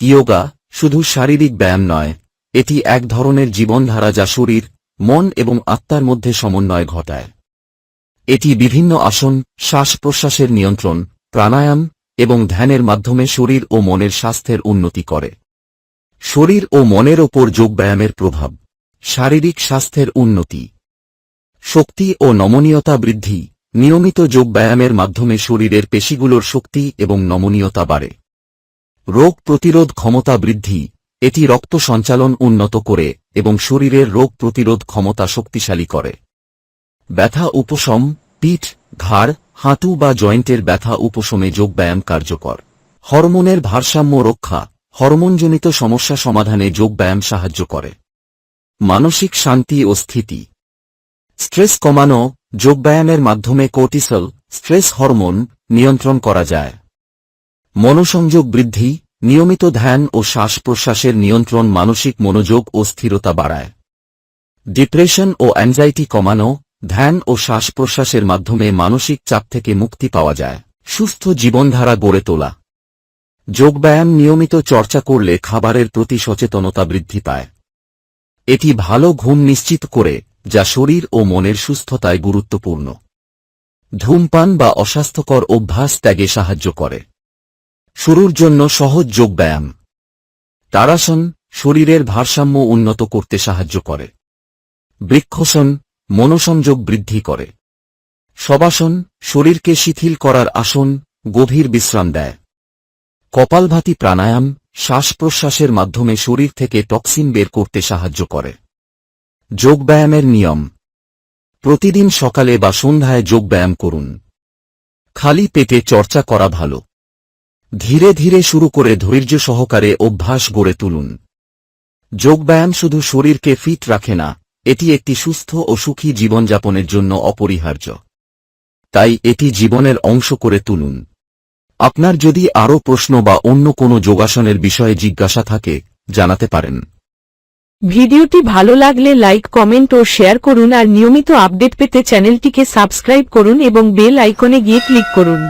Yoga শুধু শারীরিক ব্যায়াম নয়, এটি এক ধরনের জীবনধারা যা শরীর, মন এবং আত্মার মধ্যে সমন্বয় ঘটায়। এটি বিভিন্ন আসন শ্বাস প্রশ্বাসের নিয়ন্ত্রণ, প্রাণায়াম এবং ধ্যানের মাধ্যমে শরীর ও মনের স্বাস্থ্যের উন্নতি করে। শরীর ও মনের ওপর যোগব্যায়ামের প্রভাব, শারীরিক স্বাস্থ্যের উন্নতি। শক্তি ও নমনীয়তা বৃদ্ধি, নিয়মিত যোগব্যায়ামের মাধ্যমে শরীরের পেশিগুলোর শক্তি এবং নমনীয়তা বাড়ে। রোগ প্রতিরোধ ক্ষমতা বৃদ্ধি, এটি রক্ত সঞ্চালন উন্নত করে এবং শরীরের রোগ প্রতিরোধ ক্ষমতা শক্তিশালী করে। ব্যথা উপশম, পিঠ, ঘাড়, হাঁটু বা জয়েন্টের ব্যথা উপশমে যোগব্যায়াম কার্যকর। হরমোনের ভারসাম্য রক্ষা, হরমোনজনিত সমস্যা সমাধানে যোগব্যায়াম সাহায্য করে। মানসিক শান্তি ও স্থিতি। স্ট্রেস কমানো, যোগব্যায়ামের মাধ্যমে কোর্টিসল, স্ট্রেস হরমোন নিয়ন্ত্রণ করা যায়। মনোসংযোগ বৃদ্ধি, নিয়মিত ধ্যান ও শ্বাস প্রশ্বাসের নিয়ন্ত্রণ মানসিক মনোযোগ ও স্থিরতা বাড়ায়। ডিপ্রেশন ও অ্যাংজাইটি কমানো, ধ্যান ও শ্বাস প্রশ্বাসের মাধ্যমে মানসিক চাপ থেকে মুক্তি পাওয়া যায়। সুস্থ জীবনধারা গড়ে তোলা। যোগব্যায়াম নিয়মিত চর্চা করলে খাবারের প্রতি সচেতনতা বৃদ্ধি পায়। এটি ভালো ঘুম নিশ্চিত করে, যা শরীর ও মনের সুস্থতায় গুরুত্বপূর্ণ। ধূমপান বা অস্বাস্থ্যকর অভ্যাস ত্যাগে সাহায্য করে। শুরুর জন্য সহজ যোগব্যায়াম তারাসন শরীরের ভারসাম্য উন্নত করতে সাহায্য করে। বৃক্ষসন মনোসংযোগ বৃদ্ধি করে। সবাসন শরীরকে শিথিল করার আসন গভীর বিশ্রাম দেয়। কপালভাতি প্রাণায়াম শ্বাস প্রশ্বাসের মাধ্যমে শরীর থেকে টক্সিন বের করতে সাহায্য করে। যোগব্যায়ামের নিয়ম। প্রতিদিন সকালে বা সন্ধ্যায় যোগব্যায়াম করুন। খালি পেটে চর্চা করা ভালো। ধীরে ধীরে শুরু করে ধৈর্য সহকারে অভ্যাস গড়ে তুলুন। যোগব্যায়াম শুধু শরীরকে ফিট রাখে না, এটি একটি সুস্থ ও সুখী জীবনযাপনের জন্য অপরিহার্য। তাই এটি জীবনের অংশ করে তুলুন। আপনার যদি আরও প্রশ্ন বা অন্য কোনো যোগাসনের বিষয়ে জিজ্ঞাসা থাকে, জানাতে পারেন। ভিডিওটি ভালো লাগলে লাইক, কমেন্ট ও শেয়ার করুন আর নিয়মিত আপডেট পেতে চ্যানেলটিকে সাবস্ক্রাইব করুন এবং বেল আইকনে গিয়ে ক্লিক করুন।